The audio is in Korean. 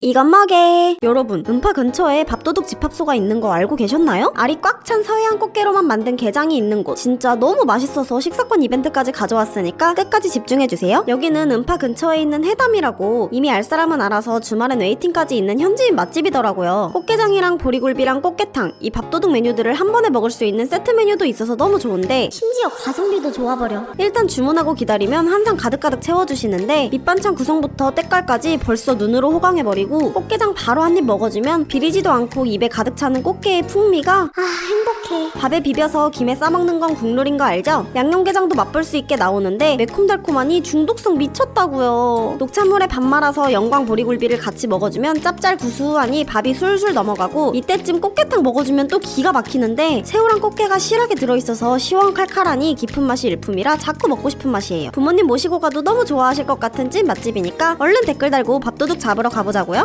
이건 뭐게? 여러분, 음파 근처에 밥도둑 집합소가 있는 거 알고 계셨나요? 알이 꽉 찬 서해안 꽃게로만 만든 게장이 있는 곳. 진짜 너무 맛있어서 식사권 이벤트까지 가져왔으니까 끝까지 집중해주세요. 여기는 음파 근처에 있는 해담이라고 이미 알 사람은 알아서 주말엔 웨이팅까지 있는 현지인 맛집이더라고요. 꽃게장이랑 보리굴비랑 꽃게탕, 이 밥도둑 메뉴들을 한 번에 먹을 수 있는 세트 메뉴도 있어서 너무 좋은데 심지어 가성비도 좋아버려. 일단 주문하고 기다리면 항상 가득가득 채워주시는데 밑반찬 구성부터 때깔까지 벌써 눈으로 호강해버 리고 꽃게장 바로 한 입 먹어주면 비리지도 않고 입에 가득 차는 꽃게의 풍미가 아, 행복해. 밥에 비벼서 김에 싸먹는 건 국룰인 거 알죠? 양념게장도 맛볼 수 있게 나오는데 매콤달콤하니 중독성 미쳤다고요. 녹차물에 밥 말아서 영광 보리굴비를 같이 먹어주면 짭짤 구수하니 밥이 술술 넘어가고 이때쯤 꽃게탕 먹어주면 또 기가 막히는데 새우랑 꽃게가 실하게 들어있어서 시원칼칼하니 깊은 맛이 일품이라 자꾸 먹고 싶은 맛이에요. 부모님 모시고 가도 너무 좋아하실 것 같은 찐 맛집이니까 얼른 댓글 달고 밥도둑 잡으러 가보자고요.